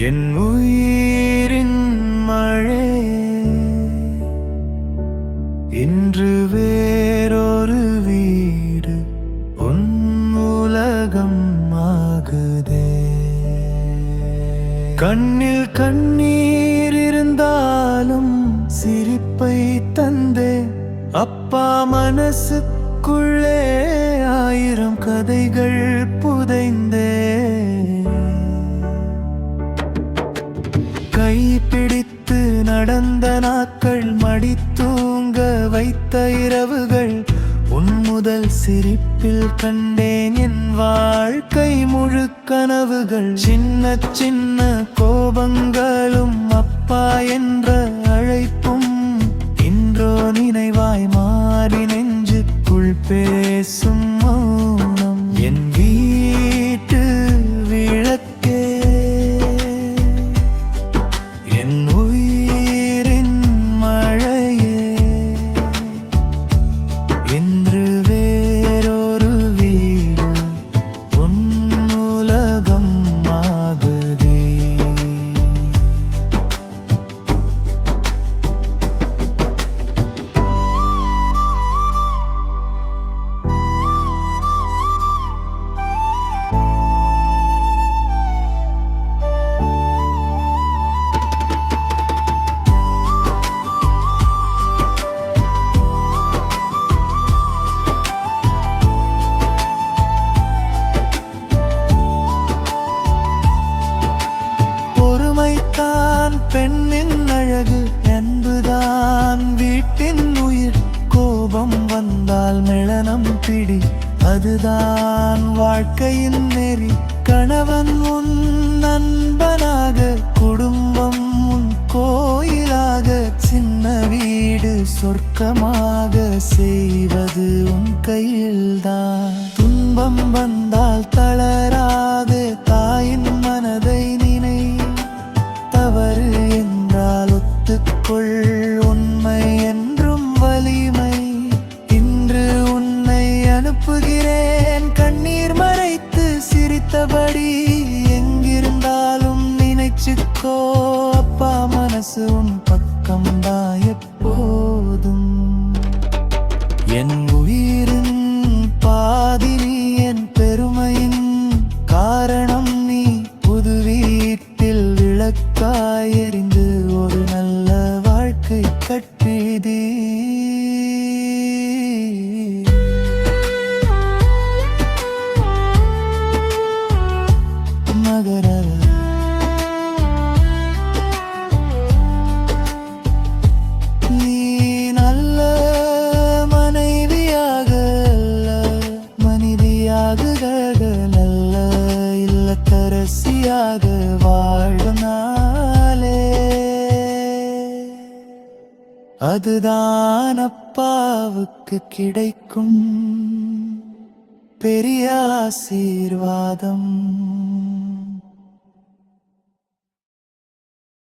என் உயிரின் மழை. இன்று வேறொரு வீடு உன் உலகம் ஆகுதே. கண்ணில் கண்ணீர் இருந்தாலும் சிரிப்பை தந்தே. அப்பா மனசுக்குள்ளே ஆயிரம் கதைகள் புதைந்தே. கை பிடித்து நடந்த நாட்கள் மடித்தூங்க வைத்த இரவுகள் உன் முதல் சிரிப்பில் கண்டேன் என் வாழ்க்கை முழு கனவுகள். சின்ன சின்ன கோபங்களும் அப்பா என்ற இன்று பெண்ணின் அழகு என்புதான் வீட்டின் உயிர். கோபம் வந்தால் மிளனம் பிடி அதுதான் வாழ்க்கையின் நெறி. கணவன் உன் நண்பனாக குடும்பம் உன் கோயிலாக. சின்ன வீடு சொர்க்கமாக செய்வது உன் கையில்தான். துன்பம் வந்தால் தளராது சிரித்தபடி எங்கிருந்தாலும் நினைச்சுக்கோ. அப்பா மனசு உன் பக்கம்தான் எப்போதும். என் உயிரின் பாதி நீ என் பெருமையின் காரணம் நீ. புது வீட்டில் விளக்காய் எறிந்து ஒரு நல்ல வாழ்க்கை கட்டிதே இல்லத்தரசியாக வாழ்நாளே. அதுதான் அப்பாவுக்கு கிடைக்கும் பெரிய ஆசீர்வாதம்.